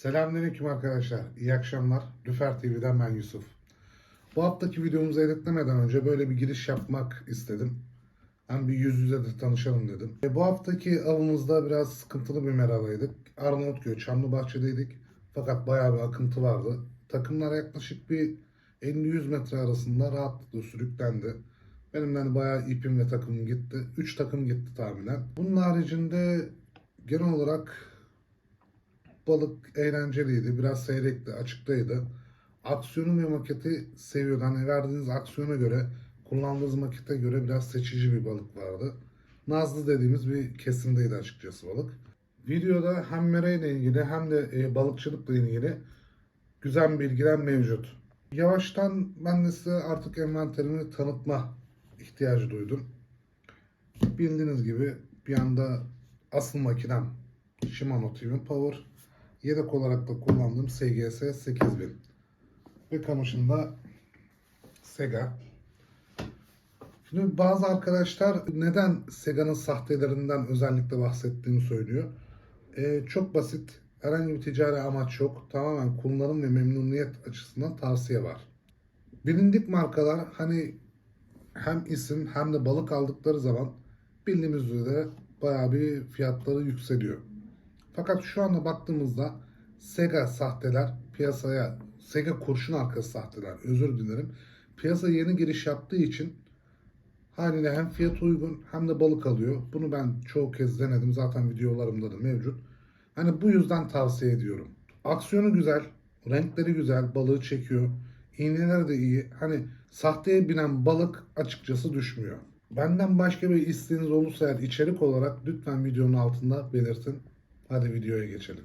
Selamünaleyküm arkadaşlar. İyi akşamlar. Lüfer TV'den ben Yusuf. Bu haftaki videomuzu editlemeden önce böyle bir giriş yapmak istedim. Hem bir yüz yüze de tanışalım dedim. E, bu haftaki avımızda biraz sıkıntılı bir meralaydık. Arnavutköy, Çamlıbahçe'deydik. Fakat bayağı bir akıntı vardı. Takımlar yaklaşık bir 50-100 metre arasında rahatlıkla sürüklendi. Benim de hani bayağı ipim ve takımım gitti. 3 takım gitti tahminen. Bunun haricinde genel olarak balık eğlenceliydi. Biraz seyrekti, açıktaydı. Aksiyonu ve maketi seviyordu. Hani verdiğiniz aksiyona göre, kullandığınız makete göre biraz seçici bir balık vardı. Nazlı dediğimiz bir kesimdeydi açıkçası balık. Videoda hem mereyle ilgili hem de e, balıkçılıkla ilgili güzel bilgiler mevcut. Yavaştan ben de size artık envanterimi tanıtma ihtiyacı duydum. Bildiğiniz gibi bir anda asıl makinem Shimano Twin Power. Yedek olarak da kullandığım SGS 8000. Ve kamışında Sega. Şimdi bazı arkadaşlar neden Sega'nın sahtelerinden özellikle bahsettiğimi söylüyor. Ee, çok basit. Herhangi bir ticari amaç yok. Tamamen kullanım ve memnuniyet açısından tavsiye var. Bilindik markalar hani hem isim hem de balık aldıkları zaman bildiğimiz üzere bayağı bir fiyatları yükseliyor. Fakat şu anda baktığımızda Sega sahteler piyasaya Sega kurşun arkası sahteler özür dilerim. Piyasaya yeni giriş yaptığı için haliyle hem fiyat uygun hem de balık alıyor. Bunu ben çoğu kez denedim. Zaten videolarımda da mevcut. Hani bu yüzden tavsiye ediyorum. Aksiyonu güzel, renkleri güzel, balığı çekiyor. İğneleri de iyi. Hani sahteye binen balık açıkçası düşmüyor. Benden başka bir isteğiniz olursa eğer içerik olarak lütfen videonun altında belirtin. Hadi videoya geçelim.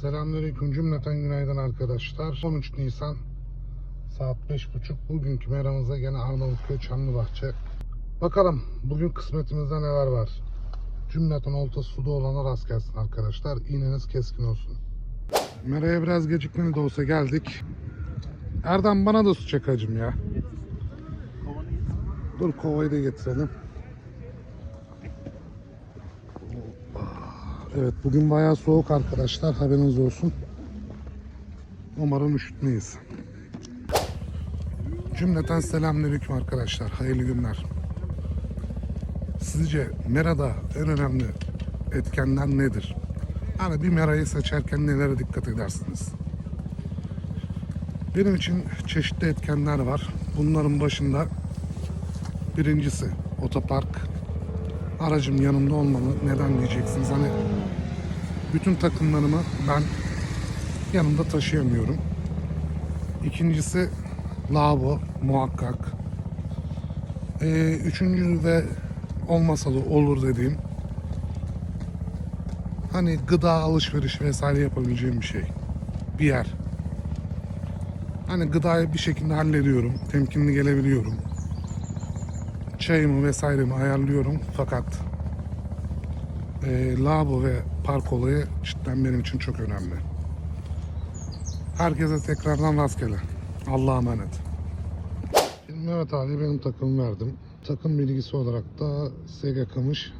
Selamünaleyküm cümleten günaydın arkadaşlar. 13 Nisan saat 5.30 bugünkü meramıza gene Arnavutköy Çamlıbahçe. Bakalım bugün kısmetimizde neler var. Cümleten oltası suda olana rast gelsin arkadaşlar. İğneniz keskin olsun. Meraya biraz gecikmeli de olsa geldik. Erdem bana da su çek hacım ya. Dur kovayı da getirelim. Evet bugün bayağı soğuk arkadaşlar haberiniz olsun. Umarım üşütmeyiz. Cümleten selamünaleyküm arkadaşlar. Hayırlı günler. Sizce merada en önemli etkenler nedir? Hani bir merayı seçerken nelere dikkat edersiniz? Benim için çeşitli etkenler var. Bunların başında birincisi otopark. Aracım yanımda olmalı. Neden diyeceksiniz? Hani bütün takımlarımı ben yanımda taşıyamıyorum. İkincisi lavabo muhakkak. Ee, üçüncü ve olmasa da olur dediğim hani gıda alışveriş vesaire yapabileceğim bir şey. Bir yer. Hani gıdayı bir şekilde hallediyorum. Temkinli gelebiliyorum. Çayımı vesairemi ayarlıyorum. Fakat e, lavabo ve park olayı cidden benim için çok önemli. Herkese tekrardan rastgele. Allah'a emanet. Şimdi Mehmet abi benim takımı verdim. Takım bilgisi olarak da Sega Kamış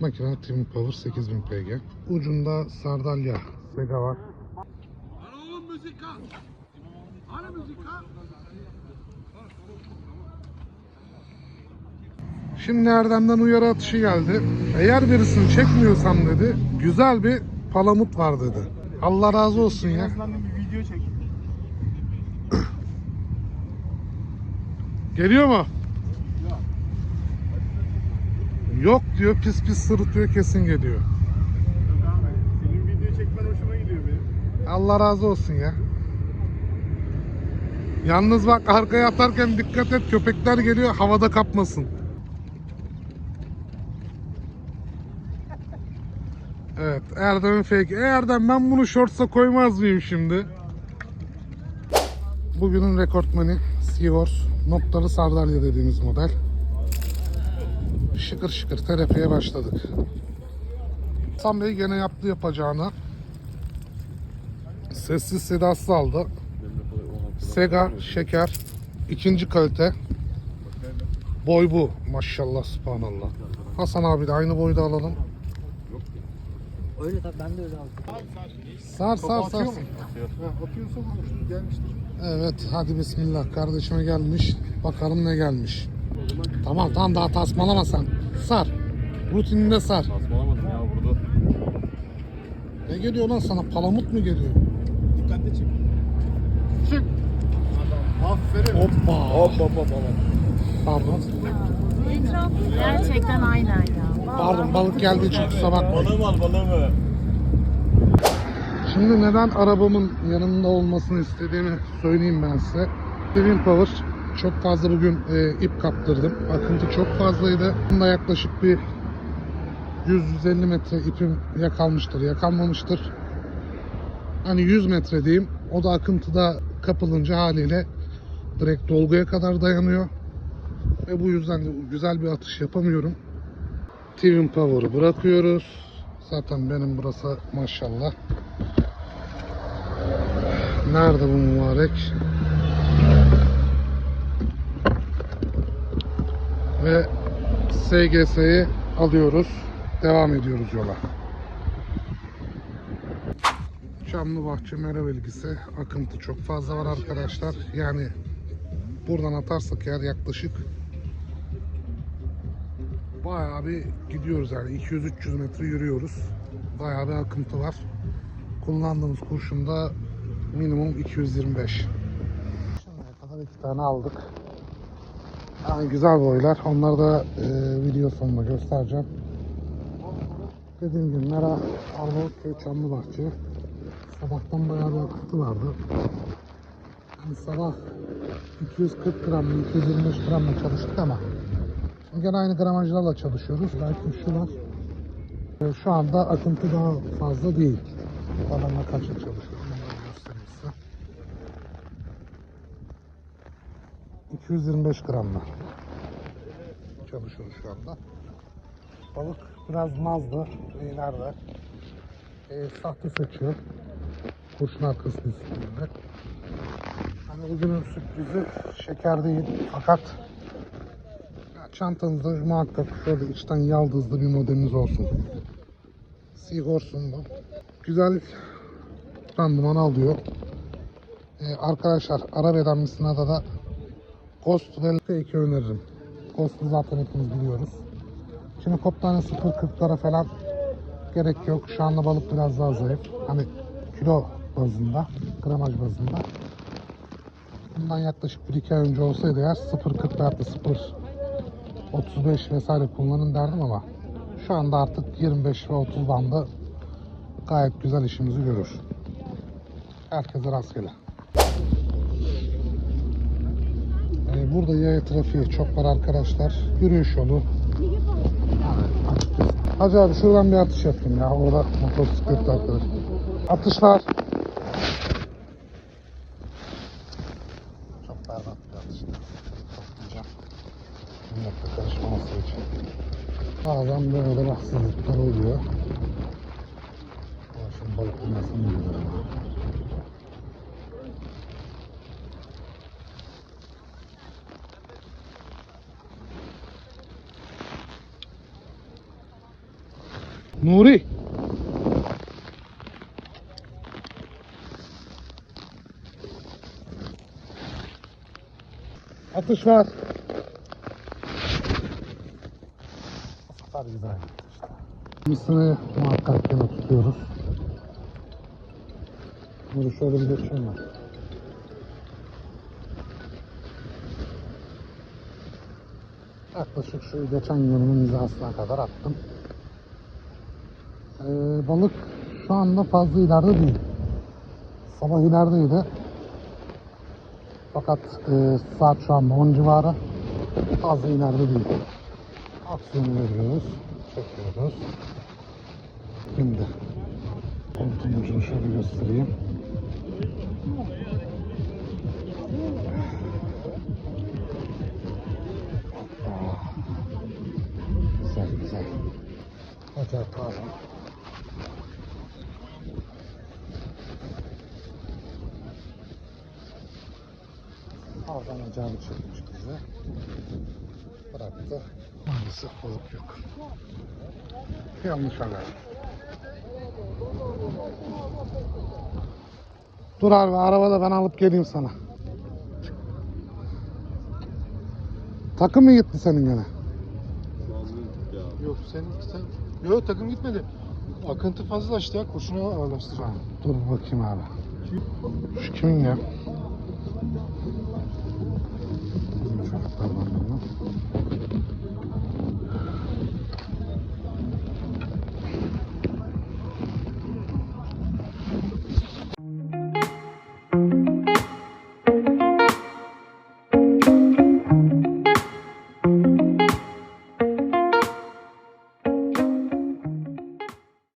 makine Twin Power 8000 PG. Ucunda Sardalya Sega var. Ano oğlum müzik al. Şimdi Erdem'den uyarı atışı geldi. Eğer birisini çekmiyorsam dedi, güzel bir palamut var dedi. Allah razı olsun ya. bir video çek. Geliyor mu? Yok diyor, pis pis sırıtıyor kesin geliyor. Senin video çekmen hoşuma gidiyor benim. Allah razı olsun ya. Yalnız bak arkaya atarken dikkat et köpekler geliyor havada kapmasın. Evet Erdem'in fake. E Erdem ben bunu shorts'a koymaz mıyım şimdi? Bugünün rekortmeni Seahorse noktalı sardalya dediğimiz model. Şıkır şıkır terapiye başladık. Hasan Bey gene yaptı yapacağını. Sessiz sedasız aldı. Sega şeker ikinci kalite. Boy bu. Maşallah subhanallah. Hasan abi de aynı boyda alalım. Öyle tabii ben de öyle aldım. Sar sar sar. Ha, atıyorsa vurmuştur, gelmiştir. Evet hadi bismillah kardeşime gelmiş. Bakalım ne gelmiş. Tamam tamam daha tasmalama sen. Sar. Rutininde sar. Basmalamadım ya vurdu. Ne geliyor lan sana? Palamut mu geliyor? Dikkatli çık. Çık. Aferin. Hoppa. Hop hop hop hop. Pardon. Gerçekten aynen ya. Pardon balık geldiği için kusura bakmayın. Balığı var balığı mı? Şimdi neden arabamın yanında olmasını istediğimi söyleyeyim ben size. Twin Power çok fazla bugün e, ip kaptırdım. Akıntı çok fazlaydı. Bunda yaklaşık bir 100-150 metre ipim ya kalmıştır ya kalmamıştır. Hani 100 metre diyeyim. O da akıntıda kapılınca haliyle direkt dolguya kadar dayanıyor. Ve bu yüzden de güzel bir atış yapamıyorum. Twin Power'ı bırakıyoruz. Zaten benim burası maşallah. Nerede bu mübarek? Ve SGS'yi alıyoruz. Devam ediyoruz yola. Çamlıbahçe Mera bilgisi. Akıntı çok fazla var arkadaşlar. Yani buradan atarsak eğer yaklaşık bayağı bir gidiyoruz yani 200-300 metre yürüyoruz. Bayağı bir akıntı var. Kullandığımız kurşunda minimum 225. Şimdiye kadar iki tane aldık. Yani güzel boylar. Onları da e, video sonunda göstereceğim. Dediğim gibi Mera Arnavutköy Çamlıbahçe. Sabahtan bayağı bir akıntı vardı. Yani sabah 240 gramla 225 gramla çalıştık ama gene aynı gramajlarla çalışıyoruz. Belki şu var. E, Şu anda akıntı daha fazla değil. Çalışıyorum onları göstereyim size. 225 gramla çalışıyoruz şu anda. Balık biraz nazlı, ileride. E, sahte seçiyor. Kurşun arkasının üstünde. Hani bugünün sürprizi şeker değil fakat çantanızda muhakkak şöyle içten yaldızlı bir modeliniz olsun. Seahorse'un bu. Güzel randıman alıyor. Ee, arkadaşlar ara veren misinada da Ghost ve Fake öneririm. Ghost'u zaten hepimiz biliyoruz. Şimdi kop tane 0.40'lara falan gerek yok. Şu anda balık biraz daha zayıf. Hani kilo bazında, gramaj bazında. Bundan yaklaşık 1-2 ay önce olsaydı eğer 0.40 veyahut da 0.35 vesaire kullanın derdim ama şu anda artık 25 ve 30 bandı gayet güzel işimizi görür. Herkese rastgele. Ee, burada yaya trafiği çok var arkadaşlar. Yürüyüş yolu. Hacı abi şuradan bir atış yapayım ya. Orada motosikletli arkadaş. Atışlar. Çok berbat bir atış. Toplayacağım. Milletle karışmaması için. Bazen böyle rahatsızlıklar oluyor. Ama Şimdi balık bilmesini biliyorum. Nuri. Atış var. Güzel gitti işte. Misini muhakkak yine tutuyoruz. Nuri şöyle bir geçeyim ben. Yaklaşık şu geçen yılın hizasına kadar attım. Ee, balık şu anda fazla ileride değil. Sabah ilerideydi. Fakat e, saat şu anda 10 civarı. Fazla ileride değil. Aksiyonu veriyoruz. Çekiyoruz. Şimdi komutanımızı şöyle göstereyim. Güzel güzel. Hadi atalım. Oradan acayip çekmiş bizi. Bıraktı. Maalesef balık yok. Yanlış haber. Dur abi arabada ben alıp geleyim sana. Takım mı gitti senin gene? Yok sen, sen... Yok takım gitmedi. Akıntı fazla işte ya. Kurşuna ağırlaştıracağım. Dur bakayım abi. Şu kimin ya?